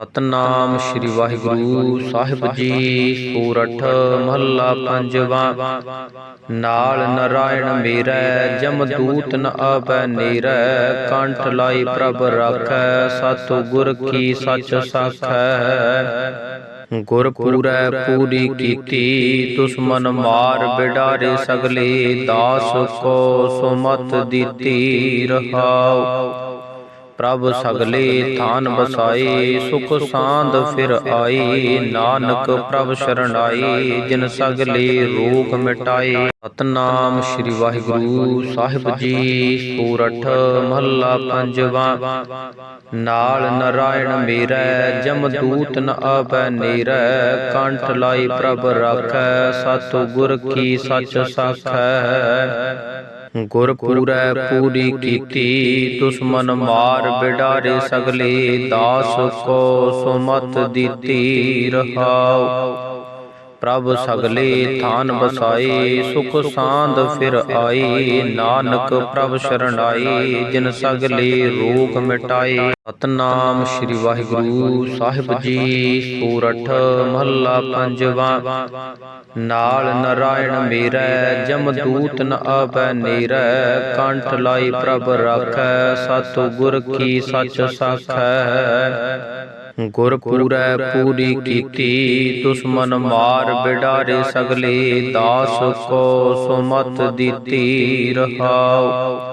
ਸਤਨਾਮ ਸ੍ਰੀ ਵਾਹਿਗੁਰੂ ਸਾਹਿਬ ਜੀ, ਸੂਰਠ ਮਹੱਲਾ ਪੰਜਵਾ। ਨਾਲ ਨਰਾਇਣ ਮੇਰੈ ਜਮਦੂਤ ਨ ਆਵੈ ਨੀਰੈ, ਕੰਠ ਲਾਈ ਪ੍ਰਭ ਰਾਖੈ ਸਤਿ ਗੁਰ ਕੀ ਸੱਚ ਸਾਖੈ। ਗੁਰ ਪੂਰੈ ਪੂਰੀ ਕੀਤੀ, ਦੁਸ਼ਮਨ ਮਾਰ ਬਿਡਾਰੇ ਸਗਲੇ, ਦਾਸ ਕੋ ਸੁਮਤ ਦਿੱਤੀ ਰਹਾਉ। ਪ੍ਰਭ ਸਗਲੇ ਥਾਨ ਬਸਾਈ ਸੁਖ ਸਾਂਦ ਫਿਰ ਆਈ। ਨਾਨਕ ਪ੍ਰਭ ਸ਼ਰਣਾਈ ਜਿਨ ਸਗਲੇ ਰੋਗ ਮਿਟਾਈ। ਸਤਨਾਮ ਸ੍ਰੀ ਵਾਹਿਗੁਰੂ ਸਾਹਿਬ ਜੀ, ਸੂਰਠ ਮਹੱਲਾ ਪੰਜਵਾ। ਨਾਲ ਨਰਾਇਣ ਮੇਰੈ ਜਮਦੂਤ ਨ ਆਵੈ ਨੀਰੈ। ਕੰਠ ਲਾਈ ਪ੍ਰਭ ਰਾਖੈ ਸਤਿ ਗੁਰ ਕੀ ਸੱਚ ਸਾਖੈ। ਗੁਰ ਪੂਰੈ ਪੂਰੀ ਕੀਤੀ ਦੁਸ਼ਮਨ ਮਾਰ ਬਿਡਾਰੇ ਸਗਲੇ ਦਾਸ ਕੋ ਸੁਮਤ ਦਿੱਤੀ ਰਹਾਉ। ਪ੍ਰਭ ਸਗਲੇ ਥਾਨ ਬਸਾਈ ਸੁਖ ਸਾਂਦ ਫਿਰ ਆਈ ਨਾਨਕ ਪ੍ਰਭ ਸ਼ਰਣਾਈ ਜਿਨ ਸਗਲੇ ਰੋਗ ਮਿਟਾਈ ਸਤਨਾਮ ਸ੍ਰੀ ਵਾਹਿਗੁਰੂ ਸਾਹਿਬ ਜੀ ਸੂਰਠ ਮਹੱਲਾ ਪੰਜਵਾ। ਨਾਲ ਨਰਾਇਣ ਮੇਰੈ ਜਮਦੂਤ ਨ ਆਵੈ ਨੀਰੈ ਕੰਠ ਲਾਈ ਪ੍ਰਭ ਰਾਖੈ ਸਤਿ ਗੁਰ ਕੀ ਸੱਚ ਸਾਖੈ। ਗੁਰ ਪੂਰੀ ਕੀਤੀ ਦੁਸ਼ਮਨ ਮਾਰ ਬਿਡਾਰੇ ਸਗਲੇ ਦਾਸ ਕੋ ਸੁਮਤ ਦਿੱਤੀ ਰਹਾਉ।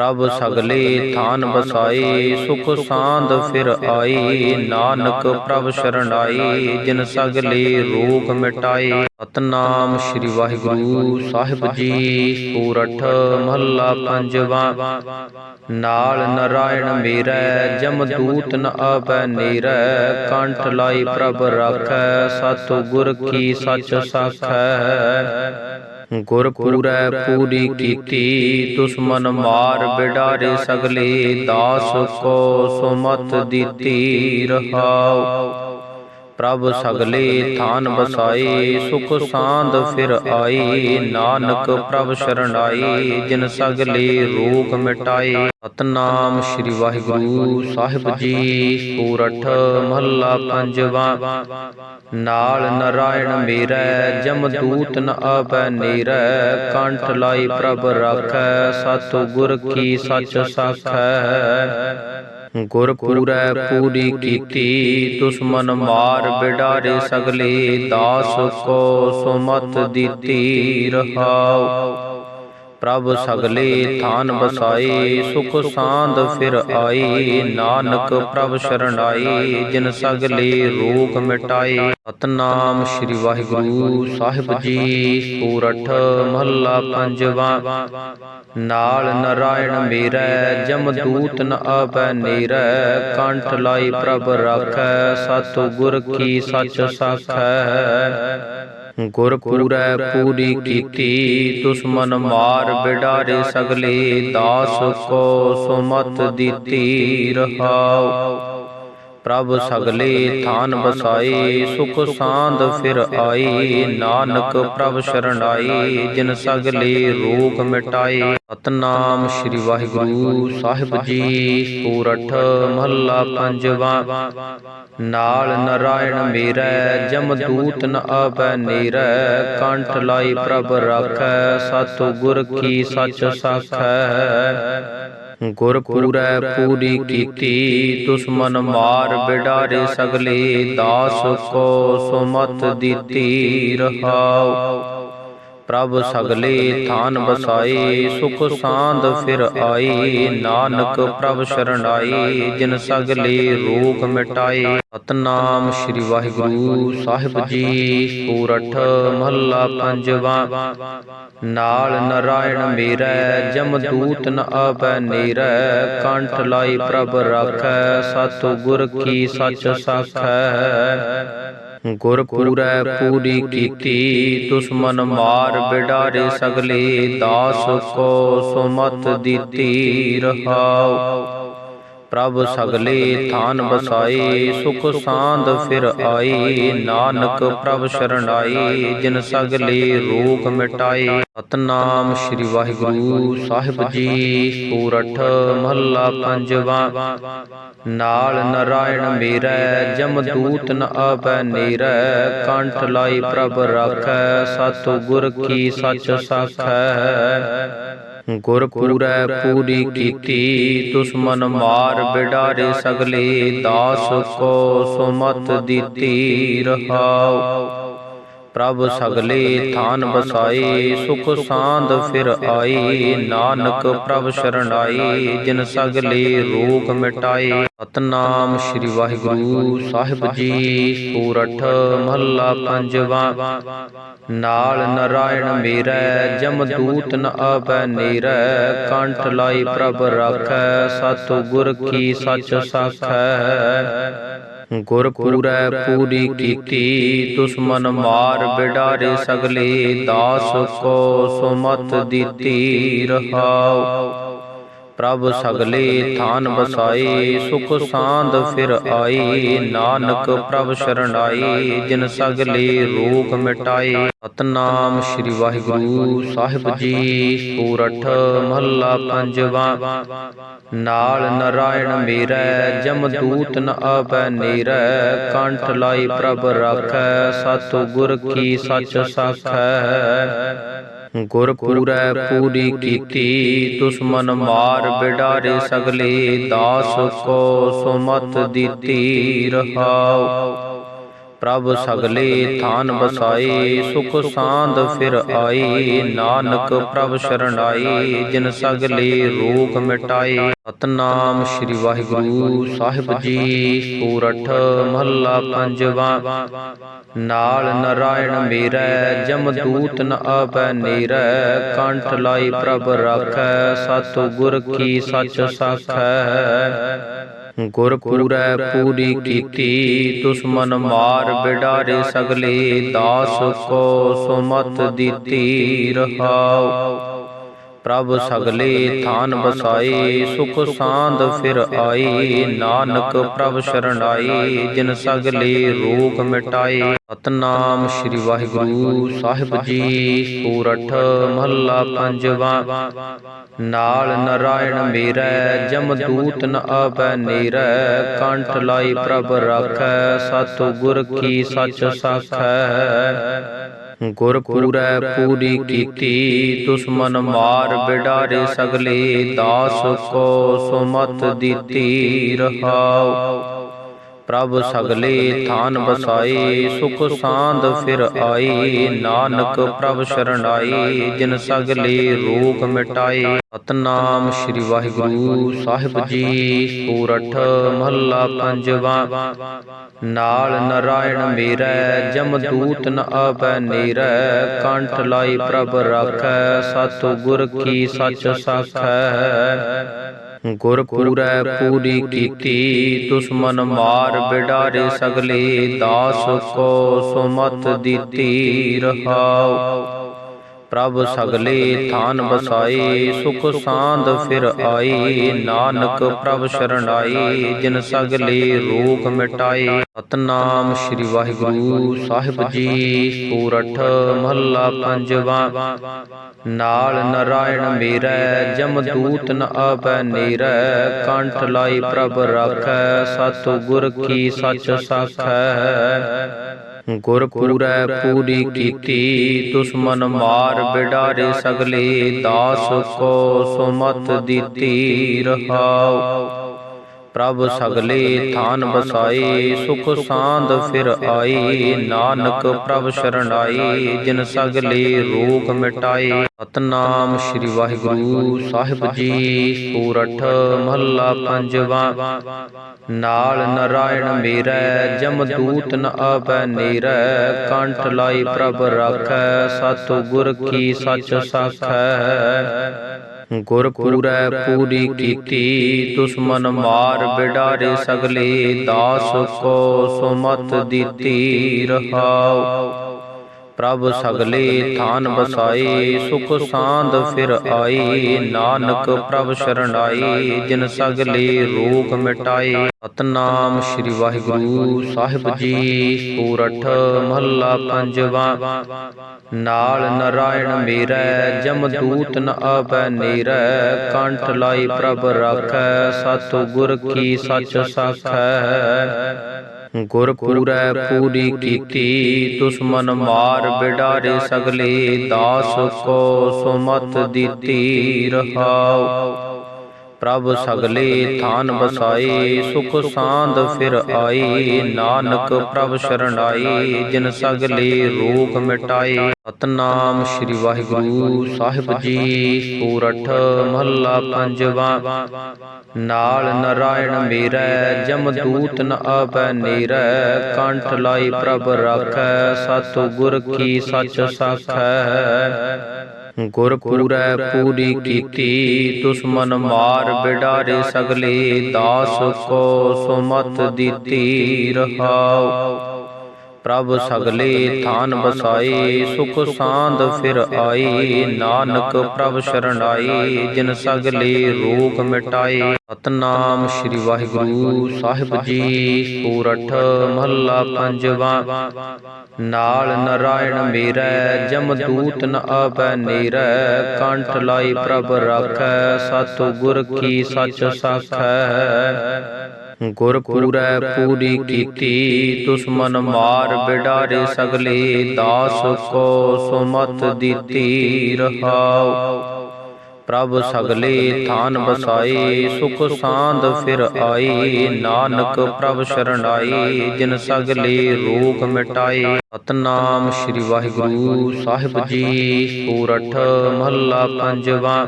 ਪ੍ਰਭ ਸਗਲੇ ਥਾਨ ਬਸਾਈ ਸੁਖ ਸਾਂਦ ਫਿਰ ਆਈ ਨਾਨਕ ਪ੍ਰਭ ਸ਼ਰਣਾਈ ਜਿਨ ਸਗਲੇ ਰੋਗ ਮਿਟਾਈ ਸਤਨਾਮ ਸ੍ਰੀ ਵਾਹਿਗੁਰੂ ਸਾਹਿਬ ਜੀ। ਸੂਰਠ ਮਹੱਲਾ ਪੰਜਵਾ। ਨਾਲ ਨਰਾਇਣ ਮੇਰੈ ਜਮਦੂਤ ਨ ਆਵੈ ਨੀਰੈ ਕੰਠ ਲਾਈ ਪ੍ਰਭ ਰਾਖੈ ਸਤਿ ਗੁਰ ਕੀ ਸੱਚ ਸਾਖੈ। ਗੁਰ ਪੂਰੈ ਪੂਰੀ ਕੀਤੀ ਦੁਸ਼ਮਨ ਮਾਰ ਬਿਡਾਰੇ ਸਗਲੇ ਦਾਸ ਕੋ ਸੁਮਤ ਦਿੱਤੀ ਰਹਾਉ। ਪ੍ਰਭ ਸਗਲੇ ਥਾਨ ਬਸਾਈ ਸੁਖ ਸਾਂਦ ਫਿਰ ਆਈ। ਨਾਨਕ ਪ੍ਰਭ ਸ਼ਰਣਾਈ ਜਿਨ ਸਗਲੇ ਰੋਗ ਮਿਟਾਈ। ਸਤਨਾਮ ਸ੍ਰੀ ਵਾਹਿਗੁਰੂ ਸਾਹਿਬ ਜੀ, ਸੂਰਠ ਮਹੱਲਾ ਪੰਜਵਾ। ਨਾਲ ਨਰਾਇਣ ਮੇਰਾ ਜਮਦੂਤ ਨ ਆਵੈ ਨੀਰੈ। ਕੰਠ ਲਾਈ ਪ੍ਰਭ ਰਾਖੈ ਸਤਿ ਗੁਰ ਕੀ ਸੱਚ ਸਾਖੈ। ਗੁਰ ਪੂਰੈ ਪੂਰੀ ਕੀਤੀ ਦੁਸ਼ਮਨ ਮਾਰ ਬਿਡਾਰੇ ਸਗਲੇ ਦਾਸ ਕੋ ਸੁਮਤ ਦਿੱਤੀ ਰਹਾਉ। ਪ੍ਰਭ ਸਗਲੇ ਥਾਨ ਬਸਾਈ ਸੁਖ ਸਾਂਦ ਫਿਰ ਆਈ ਨਾਨਕ ਪ੍ਰਭ ਸ਼ਰਣਾਈ ਜਿਨ ਸਗਲੇ ਰੋਗ ਮਿਟਾਈ ਸਤਨਾਮ ਸ੍ਰੀ ਵਾਹਿਗੁਰੂ। ਸਾਹਿਬ ਜੀ ਸੂਰਠ ਮਹੱਲਾ ਪੰਜਵਾ। ਨਾਲ ਨਰਾਇਣ ਮੇਰੈ ਜਮਦੂਤ ਨ ਆਵੈ ਨੀਰੈ ਕੰਠ ਲਾਈ ਪ੍ਰਭ ਰਾਖੈ ਸਤਿ ਗੁਰ ਕੀ ਸੱਚ ਸਾਖੈ। ਗੁਰ ਪੂਰੈ ਪੂਰੀ ਕੀਤੀ ਦੁਸ਼ਮਨ ਮਾਰ ਬਿਡਾਰੇ ਸਗਲੇ ਦਾਸ ਕੋ ਸੁਮਤ ਦਿੱਤੀ ਰਹਾਉ। ਪ੍ਰਭ ਸਗਲੇ ਥਾਨ ਬਸਾਈ, ਸੁਖ ਸਾਂਦ ਫਿਰ ਆਈ। ਨਾਨਕ ਪ੍ਰਭ ਸ਼ਰਣਾਈ, ਜਿਨ ਸਗਲੇ ਰੋਗ ਮਿਟਾਈ। ਸਤਨਾਮ ਸ੍ਰੀ ਵਾਹਿਗੁਰੂ ਸਾਹਿਬ ਜੀ, ਸੂਰਠ ਮਹੱਲਾ ਪੰਜਵਾ। ਨਾਲ ਨਰਾਇਣ ਮੇਰੈ ਜਮਦੂਤ ਨ ਆਵੈ ਨੀਰੈ। ਕੰਠ ਲਾਈ ਪ੍ਰਭ ਰਾਖੈ ਸਤਿ ਗੁਰ ਕੀ ਸੱਚ ਸਾਖੈ। ਗੁਰ ਪੂਰੈ ਪੂਰੀ ਕੀਤੀ ਦੁਸ਼ਮਨ ਮਾਰ ਬਿਡਾਰੇ ਸਗਲੇ ਦਾਸ ਕੋ ਸੁਮਤ ਦਿੱਤੀ ਰਹਾਉ। ਪ੍ਰਭ ਸਗਲੇ ਥਾਨ ਬਸਾਈ ਸੁਖ ਸਾਂਦ ਫਿਰ ਆਈ। ਨਾਨਕ ਪ੍ਰਭ ਸ਼ਰਣਾਈ, ਜਿਨ ਸਗਲੇ ਰੋਗ ਮਿਟਾਈ। ਸਤਨਾਮ ਸ੍ਰੀ ਵਾਹਿਗੁਰੂ ਸਾਹਿਬ ਜੀ, ਸੂਰਠ ਮਹੱਲਾ ਪੰਜਵਾ। ਨਾਲ ਨਰਾਇਣ ਮੇਰਾ ਜਮਦੂਤ ਨ ਆਵੈ ਨੀਰੈ। ਕੰਠ ਲਾਈ ਪ੍ਰਭ ਰਾਖੈ ਸਤਿ ਗੁਰ ਕੀ ਸੱਚ ਸਾਖੈ। ਗੁਰ ਪੂਰੈ ਪੂਰੀ ਕੀਤੀ ਦੁਸ਼ਮਨ ਮਾਰ ਬਿਡਾਰੇ ਸਗਲੇ ਦਾਸ ਕੋ ਸੁਮਤ ਦਿੱਤੀ ਰਹਾਉ। ਪ੍ਰਭ ਸਗਲੇ ਥਾਨ ਬਸਾਈ ਸੁਖ ਸਾਂਦ ਫਿਰ ਆਈ ਨਾਨਕ ਪ੍ਰਭ ਸ਼ਰਣਾਈ ਜਿਨ ਸਗਲੇ ਰੋਗ ਮਿਟਾਏ। ਸਤਨਾਮ ਸ੍ਰੀ ਵਾਹਿਗੁਰੂ। ਸਾਹਿਬ ਜੀ ਸੂਰਠ ਮਹੱਲਾ ਪੰਜਵਾ। ਨਾਲ ਨਰਾਇਣ ਮੇਰੈ ਜਮ ਦੂਤ ਨ ਆਵੈ ਨੇਰੈ ਕੰਠ ਲਾਈ ਪ੍ਰਭ ਰਾਖੈ ਸਤ ਗੁਰ ਕੀ ਸੱਚ ਸਾਖੈ। ਗੁਰ ਪੂਰੈ ਪੂਰੀ ਕੀਤੀ ਦੁਸ਼ਮਨ ਮਾਰ ਬਿਡਾਰੇ ਸਗਲੇ ਦਾਸ ਕੋ ਸੁਮਤ ਦਿੱਤੀ ਰਹਾਉ। ਪ੍ਰਭ ਸਗਲੇ ਥਾਨ ਬਸਾਈ, ਸੁਖ ਸਾਂਦ ਫਿਰ ਆਈ। ਨਾਨਕ ਪ੍ਰਭ ਸ਼ਰਣਾਈ, ਜਿਨ ਸਗਲੇ ਰੋਗ ਮਿਟਾਏ ਸਤਨਾਮ ਸ੍ਰੀ ਵਾਹਿਗੁਰੂ ਸਾਹਿਬ ਜੀ, ਸੂਰਠ ਮਹੱਲਾ ਪੰਜਵਾ। ਨਾਲ ਨਰਾਇਣ ਮੇਰਾ, ਜਮ ਦੂਤ ਨ ਆਵੈ ਨੇਰੈ। ਕੰਠ ਲਾਈ ਪ੍ਰਭ ਰਾਖੈ, ਸਤਿਗੁਰ ਕੀ ਸੱਚ ਸਾਖੈ। ਗੁਰ ਪੂਰੈ ਪੂਰੀ ਕੀਤੀ ਦੁਸ਼ਮਨ ਮਾਰ ਬਿਡਾਰੇ ਸਗਲੇ ਦਾਸ ਕੋ ਸੁਮਤ ਦਿੱਤੀ ਰਹਾਉ। ਪ੍ਰਭ ਸਗਲੇ ਥਾਨ ਬਸਾਈ ਸੁਖ ਸਾਂਦ ਫਿਰ ਆਈ। ਨਾਨਕ ਪ੍ਰਭ ਸ਼ਰਣਾਈ ਜਿਨ ਸਗਲੇ ਰੋਗ ਮਿਟਾਏ ਸਤਨਾਮ ਸ੍ਰੀ ਵਾਹਿਗੁਰੂ ਸਾਹਿਬ ਜੀ, ਸੂਰਠ ਮਹੱਲਾ ਪੰਜਵਾ। ਨਾਲ ਨਰਾਇਣ ਮੇਰਾ ਜਮਦੂਤ ਨ ਆਵੈ ਨੇਰੈ। ਕੰਠ ਲਾਈ ਪ੍ਰਭ ਰਾਖੈ ਸਤ ਗੁਰ ਕੀ ਸੱਚ ਸਾਖੈ। ਗੁਰ ਪੂਰੈ ਪੂਰੀ ਕੀਤੀ ਦੁਸ਼ਮਨ ਮਾਰ ਬਿਡਾਰੇ ਸਗਲੇ ਦਾਸ ਕੋ ਸੁਮਤ ਦਿੱਤੀ ਰਹਾਉ। ਪ੍ਰਭ ਸਗਲੇ ਥਾਨ ਬਸਾਈ ਸੁਖ ਸਾਂਦ ਫਿਰ ਆਈ। ਨਾਨਕ ਪ੍ਰਭ ਸ਼ਰਣਾਈ ਜਿਨ ਸਗਲੇ ਰੋਗ ਮਿਟਾਏ। ਸਤਨਾਮ ਸ੍ਰੀ ਵਾਹਿਗੁਰੂ। ਸਾਹਿਬ ਜੀ ਸੂਰਠ ਮਹੱਲਾ ਪੰਜਵਾ। ਨਾਲ ਨਰਾਇਣ ਮੇਰੈ ਜਮ ਦੂਤ ਨ ਆਵੈ ਨੇਰੈ। ਕੰਠ ਲਾਈ ਪ੍ਰਭ ਰਾਖੈ। ਸਤ ਗੁਰ ਕੀ ਸੱਚ ਸਾਖੈ। ਗੁਰ ਪੂਰੈ ਪੂਰੀ ਕੀਤੀ ਦੁਸ਼ਮਨ ਮਾਰ ਬਿਡਾਰੇ ਸਗਲੇ ਦਾਸ ਕੋ ਸੁਮਤ ਦਿੱਤੀ ਰਹਾਉ। ਪ੍ਰਭ ਸਗਲੇ ਥਾਨ ਬਸਾਈ, ਸੁਖ ਸਾਂਦ ਫਿਰ ਆਈ। ਨਾਨਕ ਪ੍ਰਭ ਸ਼ਰਣਾਈ, ਜਿਨ ਸਗਲੇ ਰੋਗ ਮਿਟਾਏ ਸਤਨਾਮ ਸ੍ਰੀ ਵਾਹਿਗੁਰੂ ਸਾਹਿਬ ਜੀ, ਸੂਰਠ ਮਹੱਲਾ ਪੰਜਵਾ। ਨਾਲ ਨਰਾਇਣ ਮੇਰਾ, ਜਮ ਦੂਤ ਨ ਆਵੈ ਨੇਰੈ। ਕੰਠ ਲਾਈ ਪ੍ਰਭ ਰਾਖੈ, ਸਤਿਗੁਰ ਕੀ ਸੱਚ ਸਾਖੈ। ਗੁਰ ਪੂਰੈ ਪੂਰੀ ਕੀਤੀ ਦੁਸ਼ਮਨ ਮਾਰ ਬਿਡਾਰੇ ਸਗਲੇ ਦਾਸ ਕੋ ਸੁਮਤ ਦਿੱਤੀ ਰਹਾਉ। ਪ੍ਰਭ ਸਗਲੇ ਥਾਨ ਬਸਾਈ, ਸੁਖ ਸਾਂਦ ਫਿਰ ਆਈ। ਨਾਨਕ ਪ੍ਰਭ ਸ਼ਰਣਾਈ ਜਿਨ ਸਗਲੇ ਰੋਗ ਮਿਟਾਈ। ਸਤਨਾਮ ਸ੍ਰੀ ਵਾਹਿਗੁਰੂ ਸਾਹਿਬ ਜੀ, ਸੂਰਠ ਮਹੱਲਾ ਪੰਜਵਾ। ਨਾਲ ਨਰਾਇਣ ਮੇਰੈ, ਜਮ ਨ ਆਵੈ ਨੇਰੈ। ਕੰਠ ਲਾਈ ਪ੍ਰਭ ਰਾਖੈ ਸਤ ਗੁਰ ਕੀ ਸੱਚ ਸਾਖੈ। ਗੁਰ ਪੂਰੈ ਪੂਰੀ ਕੀਤੀ ਦੁਸ਼ਮਨ ਮਾਰ ਬਿਡਾਰੇ ਸਗਲੇ ਦਾਸ ਕੋ ਸੁਮਤ ਦਿੱਤੀ ਰਹਾਉ। ਪ੍ਰਭ ਸਗਲੇ ਥਾਨ ਬਸਾਈ ਸੁਖ ਸਾਂਦ ਫਿਰ ਆਈ। ਨਾਨਕ ਪ੍ਰਭ ਸ਼ਰਣਾਈ ਜਿਨ ਸਗਲੇ ਰੋਗ ਮਿਟਾਏ। ਸਤਨਾਮ ਸ੍ਰੀ ਵਾਹਿਗੁਰੂ। ਸਾਹਿਬ ਜੀ ਸੂਰਠ ਮਹੱਲਾ ਪੰਜਵਾ। ਨਾਲ ਨਰਾਇਣ ਮੇਰੈ ਜਮ ਦੂਤ ਨ ਆਵੈ ਨੇਰੈ ਕੰਠ ਲਾਈ ਪ੍ਰਭ ਰਾਖੈ। ਸਤ ਗੁਰ ਕੀ ਸੱਚ ਸਾਖੈ। ਗੁਰ ਪੂਰੈ ਪੂਰੀ ਕੀਤੀ ਦੁਸ਼ਮਨ ਮਾਰ ਬਿਡਾਰੇ ਸਗਲੇ ਦਾਸ ਕੋ ਸੁਮਤ ਦਿੱਤੀ ਰਹਾਉ। ਪ੍ਰਭ ਸਗਲੇ ਥਾਨ ਬਸਾਈ, ਸੁਖ ਸਾਂਦ ਫਿਰ ਆਈ। ਨਾਨਕ ਪ੍ਰਭ ਸ਼ਰਣਾਈ, ਜਿਨ ਸਗਲੇ ਰੋਗ ਮਿਟਾਏ ਸਤਨਾਮ ਸ੍ਰੀ ਵਾਹਿਗੁਰੂ ਸਾਹਿਬ ਜੀ, ਸੂਰਠ ਮਹੱਲਾ ਪੰਜਵਾ। ਨਾਲ ਨਰਾਇਣ ਮੇਰਾ, ਜਮ ਦੂਤ ਨ ਆਵੈ ਨੇਰੈ। ਕੰਠ ਲਾਈ ਪ੍ਰਭ ਰਾਖੈ ਸਤ ਗੁਰ ਕੀ ਸੱਚ ਸਾਖੈ। ਗੁਰ ਪੂਰੈ ਪੂਰੀ ਕੀਤੀ ਦੁਸ਼ਮਨ ਮਾਰ ਬਿਡਾਰੇ ਸਗਲੇ ਦਾਸ ਕੋ ਸੁਮਤ ਦਿੱਤੀ ਰਹਾਉ। ਪ੍ਰਭ ਸਗਲੇ ਥਾਨ ਬਸਾਈ, ਸੁਖ ਸਾਂਦ ਫਿਰ ਆਈ। ਨਾਨਕ ਪ੍ਰਭ ਸ਼ਰਣਾਈ ਜਿਨ ਸਗਲੇ ਰੋਗ ਮਿਟਾਈ। ਸਤਨਾਮ ਸ੍ਰੀ ਵਾਹਿਗੁਰੂ ਸਾਹਿਬ ਜੀ, ਸੂਰਠ ਮਹੱਲਾ ਪੰਜਵਾ। ਨਾਲ ਨਰਾਇਣ ਮੇਰਾ, ਜਮ ਦੂਤ ਨ ਆਵੈ ਨੀਰੈ। ਕੰਠ ਲਾਈ ਪ੍ਰਭ ਰਾਖੈ ਸਤ ਗੁਰ ਕੀ ਸੱਚ ਸਾਖੈ। ਗੁਰ ਪੂਰੈ ਪੂਰੀ ਕੀਤੀ ਦੁਸ਼ਮਨ ਮਾਰ ਬਿਡਾਰੇ ਸਗਲੇ ਦਾਸ ਕੋ ਸੁਮਤ ਦਿੱਤੀ ਰਹਾਉ। ਪ੍ਰਭ ਸਗਲੇ ਥਾਨ ਬਸਾਈ ਸੁਖ ਸਾਂਦ ਫਿਰ ਆਈ। ਨਾਨਕ ਪ੍ਰਭ ਸ਼ਰਣਾਈ ਜਿਨ ਸਗਲੇ ਰੋਗ ਮਿਟਾਈ ਸਤਨਾਮ ਸ੍ਰੀ ਵਾਹਿਗੁਰੂ ਸਾਹਿਬ ਜੀ, ਸੂਰਠ ਮਹੱਲਾ ਪੰਜਵਾ। ਨਾਲ ਨਰਾਇਣ ਮੇਰੈ, ਜਮ ਦੂਤ ਨ ਆਵੈ ਨੀਰੈ। ਕੰਠ ਲਾਈ ਪ੍ਰਭ ਰਾਖੈ ਸਤ ਗੁਰ ਕੀ ਸੱਚ ਸਾਖੈ। ਗੁਰ ਪੂਰੈ ਪੂਰੀ ਕੀਤੀ ਦੁਸ਼ਮਨ ਮਾਰ ਬਿਡਾਰੇ ਸਗਲੇ ਦਾਸ ਕੋ ਸੁਮਤ ਦਿੱਤੀ ਰਹਾਉ। ਪ੍ਰਭ ਸਗਲੇ ਥਾਨ ਬਸਾਈ, ਸੁਖ ਸਾਂਦ ਫਿਰ ਆਈ। ਨਾਨਕ ਪ੍ਰਭ ਸ਼ਰਣਾਈ, ਜਿਨ ਸਗਲੇ ਰੋਗ ਮਿਟਾਈ। ਸਤਨਾਮ ਸ੍ਰੀ ਵਾਹਿਗੁਰੂ ਸਾਹਿਬ ਜੀ, ਸੂਰਠ ਮਹੱਲਾ ਪੰਜਵਾ। ਨਾਲ ਨਰਾਇਣ ਮੇਰਾ, ਜਮ ਦੂਤ ਨ ਆਵੈ ਨੀਰੈ। ਕੰਠ ਲਾਈ ਪ੍ਰਭ ਰਾਖੈ ਸਤ ਗੁਰ ਕੀ ਸੱਚ ਸਾਖੈ। ਗੁਰ ਪੂਰੈ ਪੂਰੀ ਕੀਤੀ ਦੁਸ਼ਮਨ ਮਾਰ ਬਿਡਾਰੇ ਸਗਲੇ ਦਾਸ ਕੋ ਸੁਮਤ ਦਿੱਤੀ ਰਹਾਉ। ਪ੍ਰਭ ਸਗਲੇ ਥਾਨ ਬਸਾਈ, ਸੁਖ ਸਾਂਦ ਫਿਰ ਆਈ। ਨਾਨਕ ਪ੍ਰਭ ਸ਼ਰਣਾਈ ਜਿਨ ਸਗਲੇ ਰੋਗ ਮਿਟਾਈ। ਸਤਨਾਮ ਸ੍ਰੀ ਵਾਹਿਗੁਰੂ ਸਾਹਿਬ ਜੀ, ਸੂਰਠ ਮਹੱਲਾ ਪੰਜਵਾ।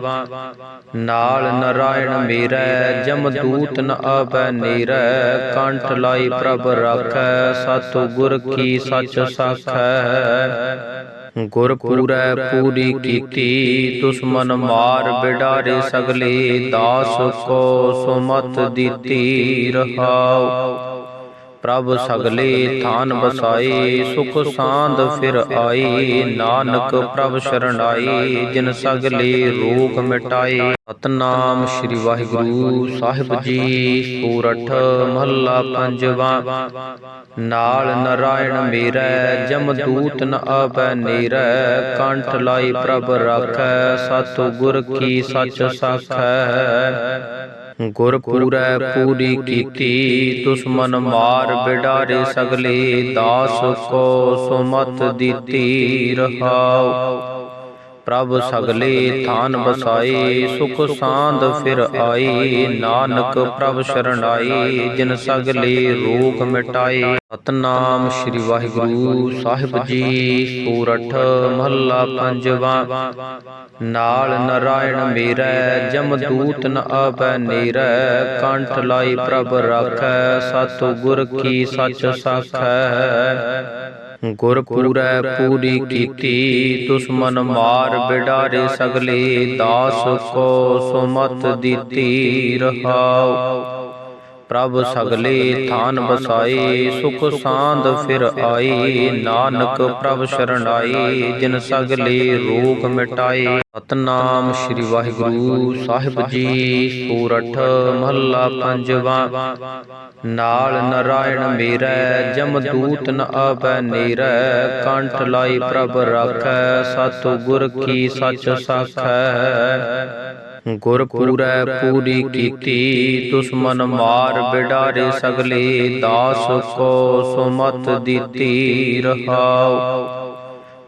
ਨਾਲ ਨਰਾਇਣ ਮੇਰਾ ਜਮਦੂਤ ਨ ਆਵੈ ਨੀਰੈ। ਕੰਠ ਲਾਈ ਪ੍ਰਭ ਰਾਖੈ ਸਤ ਗੁਰ ਕੀ ਸੱਚ ਸਾਖੈ। ਗੁਰ ਪੂਰੈ ਪੂਰੀ ਕੀਤੀ ਦੁਸ਼ਮਨ ਮਾਰ ਬਿਡਾਰੇ ਸਗਲੇ ਦਾਸ ਕੋ ਸੁਮਤ ਦਿੱਤੀ ਰਹਾਉ। ਪ੍ਰਭ ਸਗਲੇ ਥਾਨ ਬਸਾਈ ਸੁਖ ਸਾਂਦ ਫਿਰ ਆਈ। ਨਾਨਕ ਪ੍ਰਭ ਸ਼ਰਣਾਈ ਜਿਨ ਸਗਲੇ ਰੋਗ ਮਿਟਾਈ ਸਤਨਾਮ ਸ੍ਰੀ ਵਾਹਿਗੁਰੂ ਸਾਹਿਬ ਜੀ, ਸੂਰਠ ਮਹੱਲਾ ਪੰਜਵਾ। ਨਾਲ ਨਰਾਇਣ ਮੇਰੈ, ਜਮ ਦੂਤ ਨ ਆਵੈ ਨੀਰੈ। ਕੰਠ ਲਾਈ ਪ੍ਰਭ ਰਾਖੈ ਸਤ ਗੁਰ ਕੀ ਸੱਚ ਸਾਖੈ। ਗੁਰਪੂਰੈ ਪੂਰੀ ਕੀਤੀ ਦੁਸ਼ਮਨ ਮਾਰ ਬਿਡਾਰੇ ਸਗਲੇ ਦਾਸ ਕੋ ਸੁਮਤ ਦਿੱਤੀ ਰਹਾਉ। ਪ੍ਰਭ ਸਗਲੇ ਥਾਨ ਬਸਾਈ, ਸੁਖ ਸਾਂਦ ਫਿਰ ਆਈ। ਨਾਨਕ ਪ੍ਰਭ ਸ਼ਰਣਾਈ, ਜਿਨ ਸਗਲੇ ਰੋਗ ਮਿਟਾਈ। ਸਤਨਾਮ ਸ੍ਰੀ ਵਾਹਿਗੁਰੂ ਸਾਹਿਬ ਜੀ, ਸੂਰਠ ਮਹੱਲਾ ਪੰਜਵਾ। ਨਾਲ ਨਰਾਇਣ ਮੇਰਾ, ਜਮ ਦੂਤ ਨ ਆਵੈ ਨੀਰੈ। ਕੰਠ ਲਾਈ ਪ੍ਰਭ ਰਾਖੈ ਸਤ ਗੁਰ ਕੀ ਸੱਚ ਸਾਖੈ। ਗੁਰ ਪੂਰੈ ਪੂਰੀ ਕੀਤੀ ਦੁਸ਼ਮਨ ਮਾਰ ਬਿਡਾਰੇ ਸਗਲੇ ਦਾਸ ਕੋ ਸੁਮਤ ਦਿੱਤੀ ਰਹਾਉ। ਪ੍ਰਭ ਸਗਲੇ ਥਾਨ ਬਸਾਈ, ਸੁਖ ਸਾਂਦ ਫਿਰ ਆਈ। ਨਾਨਕ ਪ੍ਰਭ ਸ਼ਰਣਾਈ ਜਿਨ ਸਗਲੇ ਰੋਗ ਮਿਟਾਈ। ਸਤਨਾਮ ਸ੍ਰੀ ਵਾਹਿਗੁਰੂ ਸਾਹਿਬ ਜੀ, ਸੂਰਠ ਮਹੱਲਾ ਪੰਜਵਾ। ਨਾਲ ਨਰਾਇਣ ਮੇਰਾ ਜਮਦੂਤ ਨ ਆਵੈ ਨੀਰੈ। ਕੰਠ ਲਾਈ ਪ੍ਰਭ ਰਾਖੈ, ਸਤਿਗੁਰ ਕੀ ਸੱਚ ਸਾਖੈ। ਗੁਰ ਪੂਰੈ ਪੂਰੀ ਕੀਤੀ ਦੁਸ਼ਮਨ ਮਾਰ ਬਿਡਾਰੇ ਸਗਲੇ ਦਾਸ ਕੋ ਸੁਮਤ ਦਿੱਤੀ ਰਹਾਉ।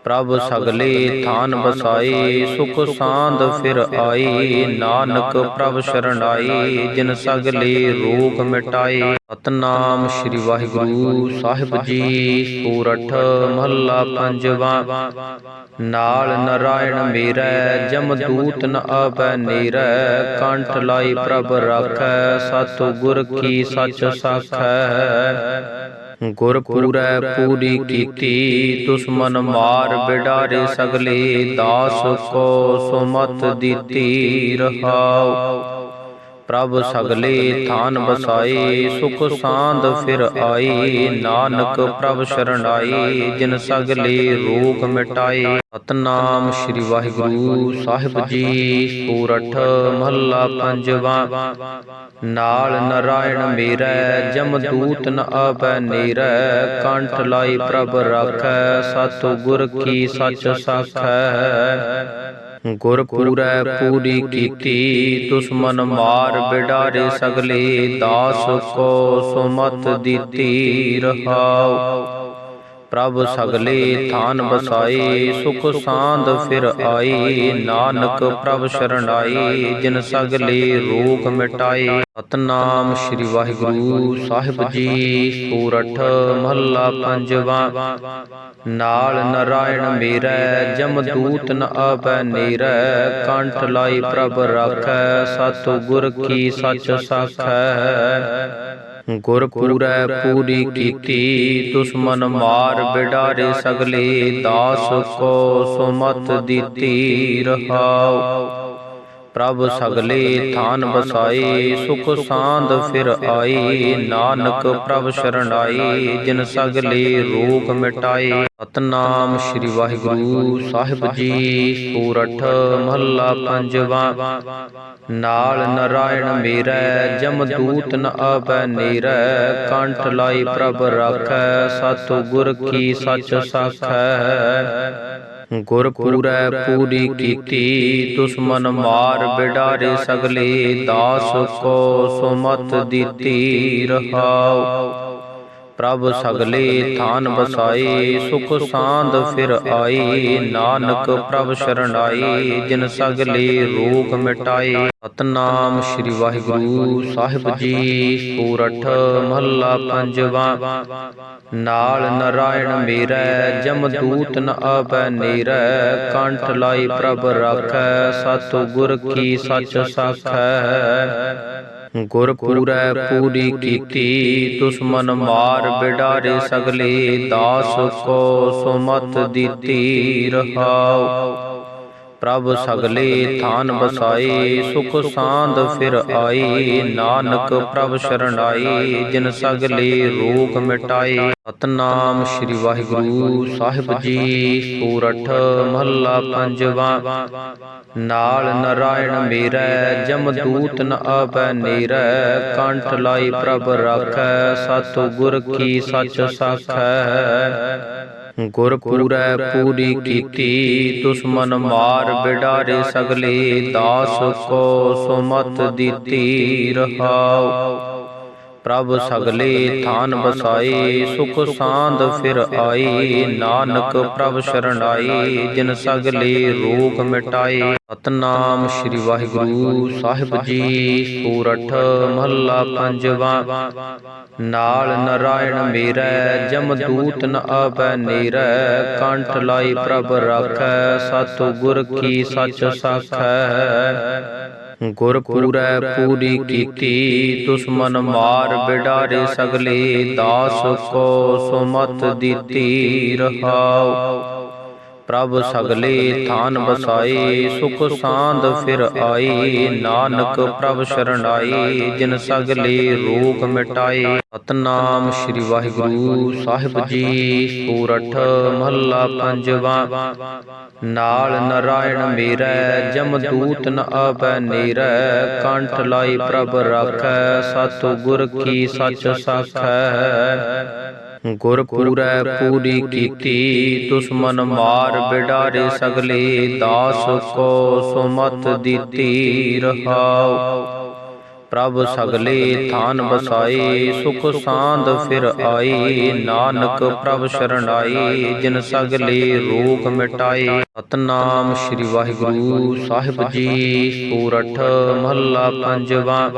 ਪ੍ਰਭ ਸਗਲੇ ਥਾਨ ਬਸਾਈ ਸੁਖ ਸਾਂਦ ਫਿਰ ਆਈ। ਨਾਨਕ ਪ੍ਰਭ ਸ਼ਰਣਾਈ, ਜਿਨ ਸਗਲੇ ਰੋਗ ਮਿਟਾਈ ਸਤਨਾਮ ਸ੍ਰੀ ਵਾਹਿਗੁਰੂ ਸਾਹਿਬ ਜੀ, ਸੂਰਠ ਮਹੱਲਾ ਪੰਜਵਾ। ਨਾਲ ਨਰਾਇਣ ਮੇਰੈ, ਜਮ ਦੂਤ ਨ ਆਵੈ ਨੀਰੈ। ਕੰਠ ਲਾਈ ਪ੍ਰਭ ਰਾਖੈ ਸਤ ਗੁਰ ਕੀ ਸੱਚ ਸਾਖੈ। ਗੁਰ ਪੂਰੈ ਪੂਰੀ ਕੀਤੀ ਦੁਸ਼ਮਨ ਮਾਰ ਬਿਡਾਰੇ ਸਗਲੇ ਦਾਸ ਕੋ ਸੁਮਤ ਦਿੱਤੀ ਰਹਾਉ। ਪ੍ਰਭ ਸਗਲੇ ਥਾਨ ਬਸਾਈ, ਸੁਖ ਸਾਂਦ ਫਿਰ ਆਈ। ਨਾਨਕ ਪ੍ਰਭ ਸ਼ਰਣਾਈ, ਜਿਨ ਸਗਲੇ ਰੋਗ ਮਿਟਾਈ। ਸਤਨਾਮ ਸ੍ਰੀ ਵਾਹਿਗੁਰੂ ਸਾਹਿਬ ਜੀ, ਸੂਰਠ ਮਹੱਲਾ ਪੰਜਵਾ। ਨਾਲ ਨਰਾਇਣ ਮੇਰਾ, ਜਮ ਦੂਤ ਨ ਆਵੈ ਨੀਰੈ। ਕੰਠ ਲਾਈ ਪ੍ਰਭ ਰਾਖੈ, ਸਤਿਗੁਰ ਕੀ ਸੱਚ ਸਾਖੈ। ਗੁਰ ਪੂਰੈ ਪੂਰੀ ਕੀਤੀ ਦੁਸ਼ਮਨ ਮਾਰ ਬਿਡਾਰੇ ਸਗਲੇ ਦਾਸ ਕੋ ਸੁਮਤ ਦਿੱਤੀ ਰਹਾਉ। ਪ੍ਰਭ ਸਗਲੇ ਥਾਨ ਬਸਾਈ, ਸੁਖ ਸਾਂਦ ਫਿਰ ਆਈ। ਨਾਨਕ ਪ੍ਰਭ ਸ਼ਰਣਾਈ ਜਿਨ ਸਗਲੇ ਰੋਗ ਮਿਟਾਈ। ਸਤਨਾਮ ਸ੍ਰੀ ਵਾਹਿਗੁਰੂ ਸਾਹਿਬ ਜੀ, ਸੂਰਠ ਮਹੱਲਾ ਪੰਜਵਾ। ਨਾਲ ਨਰਾਇਣ ਮੇਰਾ, ਜਮ ਦੂਤ ਨ ਆਵੈ ਨੀਰੈ। ਕੰਠ ਲਾਈ ਪ੍ਰਭ ਰਾਖੈ, ਸਤਿਗੁਰ ਕੀ ਸੱਚ ਸਾਖੈ। ਗੁਰ ਪੂਰੈ ਪੂਰੀ ਕੀਤੀ ਦੁਸ਼ਮਨ ਮਾਰ ਬਿਡਾਰੇ ਸਗਲੇ ਦਾਸ ਕੋ ਸੁਮਤ ਦਿੱਤੀ ਰਹਾਉ। ਪ੍ਰਭ ਸਗਲੇ ਥਾਨ ਬਸਾਈ ਸੁਖ ਸਾਂਦ ਫਿਰ ਆਈ। ਨਾਨਕ ਪ੍ਰਭ ਸ਼ਰਣਾਈ ਜਿਨ ਸਗਲੇ ਰੋਗ ਮਿਟਾਈ ਸਤਨਾਮ ਸ੍ਰੀ ਵਾਹਿਗੁਰੂ ਸਾਹਿਬ ਜੀ, ਸੂਰਠ ਮਹੱਲਾ ਪੰਜਵਾ। ਨਾਲ ਨਰਾਇਣ ਮੇਰੈ, ਜਮ ਦੂਤ ਨ ਆਵੈ ਨੀਰੈ। ਕੰਠ ਲਾਈ ਪ੍ਰਭ ਰਾਖੈ, ਸਤਿਗੁਰ ਕੀ ਸੱਚ ਸਾਖੈ। ਗੁਰ ਪੂਰੈ ਪੂਰੀ ਕੀਤੀ ਦੁਸ਼ਮਨ ਮਾਰ ਬਿਡਾਰੇ ਸਗਲੇ ਦਾਸ ਕੋ ਸੁਮਤ ਦਿੱਤੀ ਰਹਾਉ। ਪ੍ਰਭ ਸਗਲੇ ਥਾਨ ਬਸਾਈ, ਸੁਖ ਸਾਂਦ ਫਿਰ ਆਈ। ਨਾਨਕ ਪ੍ਰਭ ਸ਼ਰਣਾਈ, ਜਿਨ ਸਗਲੇ ਰੋਗ ਮਿਟਾਈ। ਸਤਨਾਮ ਸ੍ਰੀ ਵਾਹਿਗੁਰੂ ਸਾਹਿਬ ਜੀ, ਸੂਰਠ ਮਹੱਲਾ ਪੰਜਵਾ। ਨਾਲ ਨਰਾਇਣ ਮੇਰਾ, ਜਮ ਦੂਤ ਨ ਆਵੈ ਨੀਰੈ। ਕੰਠ ਲਾਈ ਪ੍ਰਭ ਰਾਖੈ, ਸਤਿਗੁਰ ਕੀ ਸੱਚ ਸਾਖੈ। ਗੁਰਪੂਰੈ ਪੂਰੀ ਕੀਤੀ ਦੁਸ਼ਮਨ ਮਾਰ ਬਿਡਾਰੇ ਸਗਲੇ ਦਾਸ ਕੋ ਸੁਮਤ ਦਿੱਤੀ ਰਹਾਉ। ਪ੍ਰਭ ਸਗਲੇ ਥਾਨ ਬਸਾਈ, ਸੁਖ ਸਾਂਦ ਫਿਰ ਆਈ। ਨਾਨਕ ਪ੍ਰਭ ਸ਼ਰਣਾਈ ਜਿਨ ਸਗਲੇ ਰੋਗ ਮਿਟਾਈ ਸਤਨਾਮ ਸ੍ਰੀ ਵਾਹਿਗੁਰੂ ਸਾਹਿਬ ਜੀ, ਸੂਰਠ ਮਹੱਲਾ ਪੰਜਵਾ। ਨਾਲ ਨਰਾਇਣ ਮੇਰਾ ਜਮਦੂਤ ਨ ਆਵੈ ਨੀਰੈ। ਕੰਠ ਲਾਈ ਪ੍ਰਭ ਰਾਖੈ, ਸਤਿਗੁਰ ਕੀ ਸੱਚ ਸਾਖੈ। ਗੁਰਪੂਰੈ ਪੂਰੀ ਕੀਤੀ ਦੁਸ਼ਮਨ ਮਾਰ ਬਿਡਾਰੇ ਸਗਲੇ ਦਾਸ ਕੋ ਸੁਮਤ ਦਿੱਤੀ ਰਹਾਉ। ਪ੍ਰਭ ਸਗਲੇ ਥਾਨ ਬਸਾਈ ਸੁਖ ਸਾਂਦ ਫਿਰ ਆਈ। ਨਾਨਕ ਪ੍ਰਭ ਸ਼ਰਣਾਈ ਜਿਨ ਸਗਲੇ ਰੋਗ ਮਿਟਾਏ। ਸਤਨਾਮ ਸ੍ਰੀ ਵਾਹਿਗੁਰੂ ਸਾਹਿਬ ਜੀ, ਸੂਰਠ ਮਹੱਲਾ ਪੰਜਵਾ। ਨਾਲ ਨਰਾਇਣ ਮੇਰੈ, ਜਮ ਦੂਤ ਨ ਆਵੈ ਨੀਰੈ। ਕੰਠ ਲਾਈ ਪ੍ਰਭ ਰਾਖੈ ਸਤਿ ਗੁਰ ਕੀ ਸੱਚ ਸਾਖੈ। ਗੁਰ ਪੂਰੈ ਪੂਰੀ ਕੀਤੀ ਦੁਸ਼ਮਨ ਮਾਰ ਬਿਡਾਰੇ ਸਗਲੇ ਦਾਸ ਕੋ ਸੁਮਤ ਦਿੱਤੀ ਰਹਾਉ। ਪ੍ਰਭ ਸਗਲੇ ਥਾਨ ਬਸਾਈ ਸੁਖ ਸਾਂਦ ਫਿਰ ਆਈ। ਨਾਨਕ ਪ੍ਰਭ ਸ਼ਰਣਾਈ, ਜਿਨ ਸਗਲੇ ਰੋਗ ਮਿਟਾਈ। ਸਤਨਾਮ ਸ੍ਰੀ ਵਾਹਿਗੁਰੂ ਸਾਹਿਬ ਜੀ, ਸੂਰਠ ਮਹੱਲਾ ਪੰਜਵਾ। ਨਾਲ ਨਰਾਇਣ ਮੇਰਾ, ਜਮ ਦੂਤ ਨ ਆਵੈ ਨੀਰੈ। ਕੰਠ ਲਾਈ ਪ੍ਰਭ ਰਾਖੈ ਸਤਿ ਗੁਰ ਕੀ ਸੱਚ ਸਾਖੈ। ਗੁਰ ਪੂਰੈ ਪੂਰੀ ਕੀਤੀ ਦੁਸ਼ਮਨ ਮਾਰ ਬਿਡਾਰੇ ਸਗਲੇ ਦਾਸ ਕੋ ਸੁਮਤ ਦਿੱਤੀ ਰਹਾਉ। ਪ੍ਰਭ ਸਗਲੇ ਥਾਨ ਬਸਾਈ, ਸੁਖ ਸਾਂਦ ਫਿਰ ਆਈ। ਨਾਨਕ ਪ੍ਰਭ ਸ਼ਰਣਾਈ ਜਿਨ ਸਗਲੇ ਰੋਗ ਮਿਟਾਈ। ਸਤਨਾਮ ਸ੍ਰੀ ਵਾਹਿਗੁਰੂ ਸਾਹਿਬ ਜੀ, ਸੂਰਠ ਮਹੱਲਾ ਪੰਜਵਾ।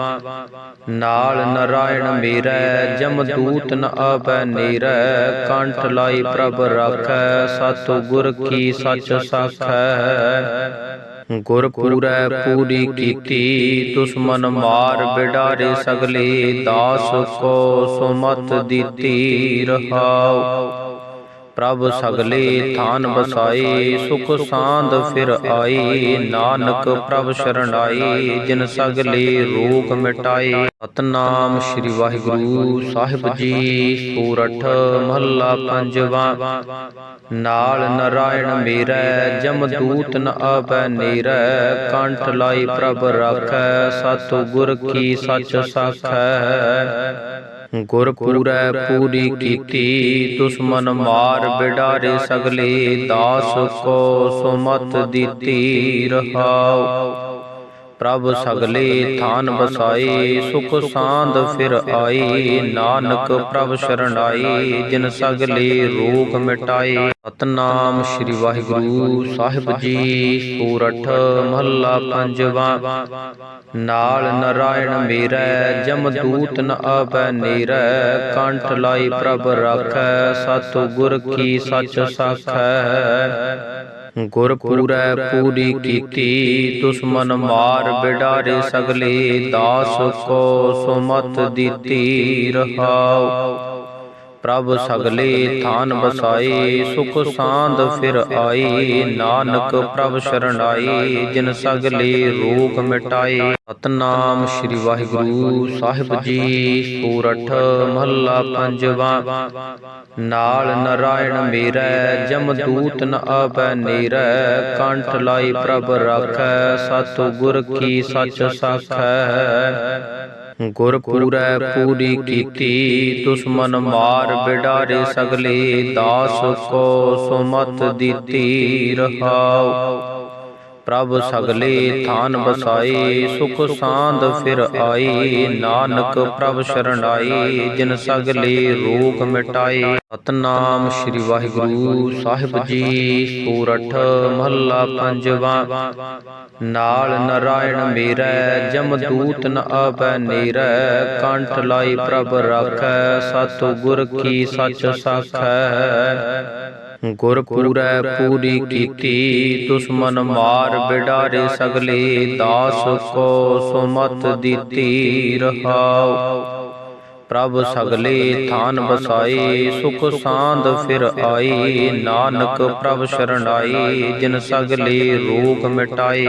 ਨਾਲ ਨਰਾਇਣ ਮੇਰਾ ਜਮਦੂਤ ਨ ਆਵੈ ਨੀਰੈ। ਕੰਠ ਲਾਈ ਪ੍ਰਭ ਰਾਖੈ ਸਤਿ ਗੁਰ ਕੀ ਸੱਚ ਸਾਖੈ। ਗੁਰ ਪੂਰੈ ਪੂਰੀ ਕੀਤੀ ਦੁਸ਼ਮਨ ਮਾਰ ਬਿਡਾਰੇ ਸਗਲੇ ਦਾਸ ਕੋ ਸੁਮਤ ਦਿੱਤੀ ਰਹਾਉ। ਪ੍ਰਭ ਸਗਲੇ ਥਾਨ ਬਸਾਈ ਸੁਖ ਸਾਂਦ ਫਿਰ ਆਈ। ਨਾਨਕ ਪ੍ਰਭ ਸ਼ਰਣਾਈ ਜਿਨ ਸਗਲੇ ਰੋਗ ਮਿਟਾਏ। ਸਤਨਾਮ ਸ੍ਰੀ ਵਾਹਿਗੁਰੂ ਸਾਹਿਬ ਜੀ, ਸੂਰਠ ਮਹੱਲਾ ਪੰਜਵਾ। ਨਾਲ ਨਰਾਇਣ ਮੇਰੈ, ਜਮ ਦੂਤ ਨ ਆਵੈ ਨੇਰੈ। ਕੰਠ ਲਾਈ ਪ੍ਰਭ ਰਾਖੈ, ਸਤਿਗੁਰ ਕੀ ਸੱਚ ਸਾਖੈ। ਗੁਰ ਪੂਰੈ ਪੂਰੀ ਕੀਤੀ ਦੁਸ਼ਮਨ ਮਾਰ ਬਿਡਾਰੇ ਸਗਲੇ ਦਾਸ ਕੋ ਸੁਮਤ ਦਿੱਤੀ ਰਹਾਉ। ਪ੍ਰਭ ਸਗਲੇ ਥਾਨ ਬਸਾਈ, ਸੁਖ ਸਾਂਦ ਫਿਰ ਆਈ। ਨਾਨਕ ਪ੍ਰਭ ਸ਼ਰਣਾਈ, ਜਿਨ ਸਗਲੇ ਰੋਗ ਮਿਟਾਏ ਸਤਨਾਮ ਸ੍ਰੀ ਵਾਹਿਗੁਰੂ ਸਾਹਿਬ ਜੀ, ਸੂਰਠ ਮਹੱਲਾ ਪੰਜਵਾ। ਨਾਲ ਨਰਾਇਣ ਮੇਰਾ, ਜਮ ਦੂਤ ਨ ਆਵੈ ਨੇਰੈ। ਕੰਠ ਲਾਈ ਪ੍ਰਭ ਰਾਖੈ ਸਤ ਗੁਰ ਕੀ ਸੱਚ ਸਾਖੈ। ਗੁਰਪੂਰੈ ਪੂਰੀ ਕੀਤੀ ਦੁਸ਼ਮਨ ਮਾਰ ਬਿਡਾਰੇ ਸਗਲੇ ਦਾਸ ਕੋ ਸੁਮਤ ਦਿੱਤੀ ਰਹਾਉ। ਪ੍ਰਭ ਸਗਲੇ ਥਾਨ ਬਸਾਈ, ਸੁਖ ਸਾਂਦ ਫਿਰ ਆਈ। ਨਾਨਕ ਪ੍ਰਭ ਸ਼ਰਣਾਈ ਜਿਨ ਸਗਲੇ ਰੋਗ ਮਿਟਾਏ। ਸਤਨਾਮ ਸ੍ਰੀ ਵਾਹਿਗੁਰੂ ਸਾਹਿਬ ਜੀ, ਸੂਰਠ ਮਹੱਲਾ ਪੰਜਵਾ। ਨਾਲ ਨਰਾਇਣ ਮੇਰਾ ਜਮਦੂਤ ਨ ਆਵੈ ਨੇਰੈ। ਕੰਠ ਲਾਈ ਪ੍ਰਭ ਰਾਖੈ, ਸਤਿਗੁਰ ਕੀ ਸੱਚ ਸਾਖੈ। ਗੁਰਪੂਰੈ ਪੂਰੀ ਕੀਤੀ ਦੁਸ਼ਮਨ ਮਾਰ ਬਿਡਾਰੇ ਸਗਲੇ ਦਾਸ ਕੋ ਸੁਮਤ ਦਿੱਤੀ ਰਹਾਉ। ਪ੍ਰਭ ਸਗਲੇ ਥਾਨ ਬਸਾਈ ਸੁਖ ਸਾਂਦ ਫਿਰ ਆਈ। ਨਾਨਕ ਪ੍ਰਭ ਸ਼ਰਣਾਈ ਜਿਨ ਸਗਲੇ ਰੋਗ ਮਿਟਾਏ। ਸਤਨਾਮ ਸ੍ਰੀ ਵਾਹਿਗੁਰੂ ਸਾਹਿਬ ਜੀ, ਸੂਰਠ ਮਹੱਲਾ ਪੰਜਵਾ। ਨਾਲ ਨਰਾਇਣ ਮੇਰੈ, ਜਮ ਦੂਤ ਨ ਆਵੈ ਨੇਰੈ। ਕੰਠ ਲਾਈ ਪ੍ਰਭ ਰਾਖੈ, ਸਤਿਗੁਰ ਕੀ ਸੱਚ ਸਾਖੈ। ਗੁਰ ਪੂਰੈ ਪੂਰੀ ਕੀਤੀ, ਦੁਸ਼ਮਨ ਮਾਰ ਬਿਡਾਰੇ ਸਗਲੇ, ਦਾਸ ਕੋ ਸੁਮਤ ਦਿੱਤੀ ਰਹਾਉ। ਪ੍ਰਭ ਸਗਲੇ ਥਾਨ ਬਸਾਈ ਸੁਖ ਸਾਂਦ ਫਿਰ ਆਈ ਨਾਨਕ ਪ੍ਰਭ ਸ਼ਰਣਾਈ ਜਿਨ ਸਗਲੇ ਰੋਗ ਮਿਟਾਏ।